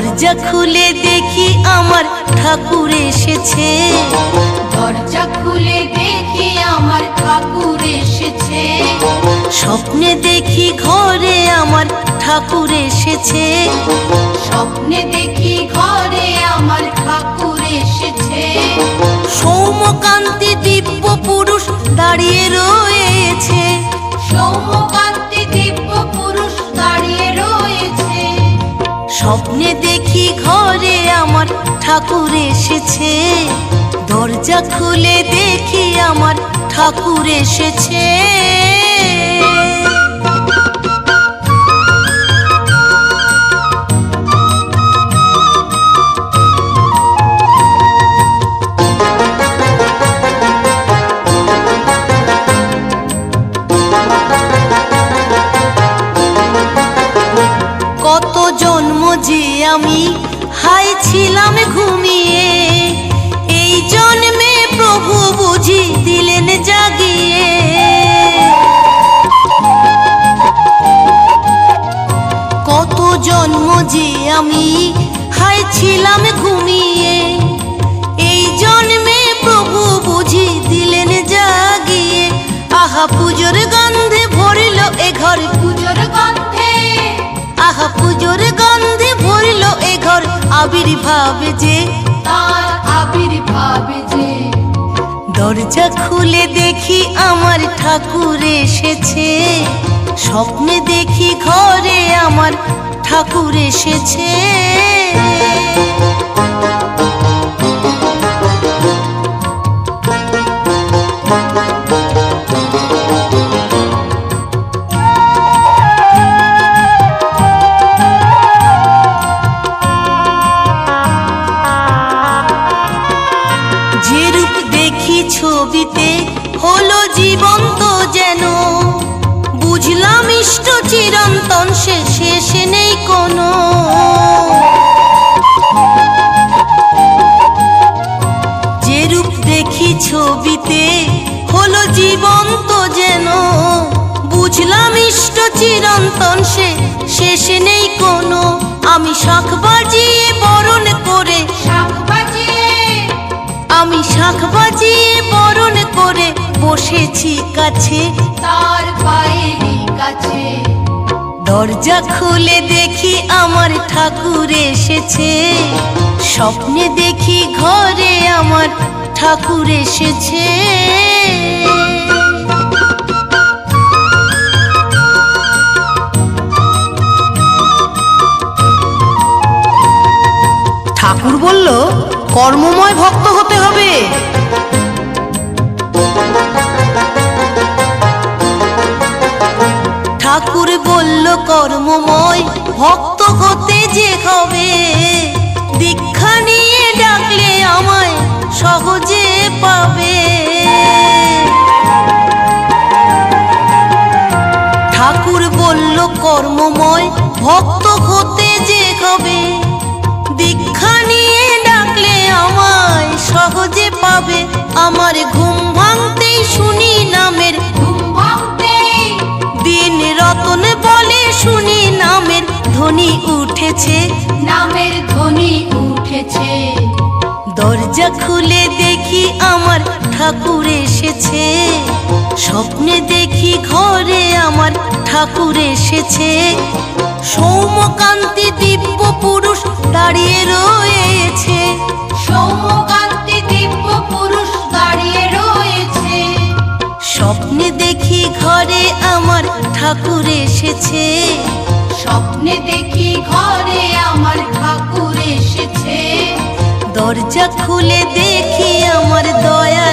দরজা খুলে দেখি আমার ঠাকুর এসেছে। দরজা খুলে দেখি আমার ঠাকুর এসেছে। স্বপ্নে দেখি ঘরে আমার ঠাকুর এসেছে। স্বপ্নে দেখি ঘরে আমার ঠাকুর এসেছে। সৌমকান্তি দিব্য পুরুষ দাঁড়িয়ে রয়েছে। সৌমকান্তি দিব্য পুরুষ দাঁড়িয়ে রয়েছে। স্বপ্নে দেখি ঠাকুর এসেছে। দরজা খুলে দেখি আমার ঠাকুর এসেছে। ছিলাম ঘুমিয়ে। এই জন্মে প্রভু বুঝি দিলেন জাগিয়ে। কত জন্ম যে আমি হাই ছিলাম ঘুমিয়ে। এই জন্মে প্রভু বুঝি দিলেন জাগিয়ে। আহা, পুজোর গন্ধে ভরিল এ ঘর, পুজোর গন্ধে আহা পুজোর গন্ধে ভরিল এ ঘর আবির্ভাব যে। তার আবির্ভাব যে। দরজা খুলে দেখি আমার ঠাকুর এসেছে। স্বপ্নে দেখি ঘরে আমার ঠাকুর এসেছে। দেখি ছবিতে হলো জীবন্ত যেন। বুঝলাম ইষ্ট চিরন্তন, সে শেষে নেই কোনো। যে রূপ দেখি ছবিতে হলো জীবন্ত যেন। বুঝলাম ইষ্ট চিরন্তন, সে শেষে নেই কোনো। বাজিয়ে বরণ করে বসেছি কাছে। তার পায়েরই কাছে। দরজা খুলে দেখি আমার ঠাকুর এসেছে। স্বপ্নে দেখি ঘরে আমার ঠাকুর এসেছে। ঠাকুর বলল কর্মময় ভক্ত হতে হবে। ঠাকুর বলল, কর্মময় ভক্ত হতে যে হবে, দীক্ষা নিয়ে ডাকলে আমায় সহজে পাবে। ঠাকুর বলল, কর্মময় ভক্ত হতে যে হবে, দীক্ষা নিয়ে আমায় সহজে পাবে। আমার ঘুম ভাঙতেই শুনি নামের দিন রতন বলে শুনি নামের ধ্বনি উঠেছে। নামের ধ্বনি উঠেছে। দরজা খুলে দেখি আমার ঠাকুর এসেছে। স্বপ্নে দেখি ঘরে আমার ঠাকুর এসেছে। সৌমকান্তি দিব্য পুরুষ দাঁড়িয়ে রয়েছে। ঠাকুর এসেছে। স্বপ্নে দেখি ঘরে আমার ঠাকুর এসেছে। দরজা খুলে দেখি আমার দয়াল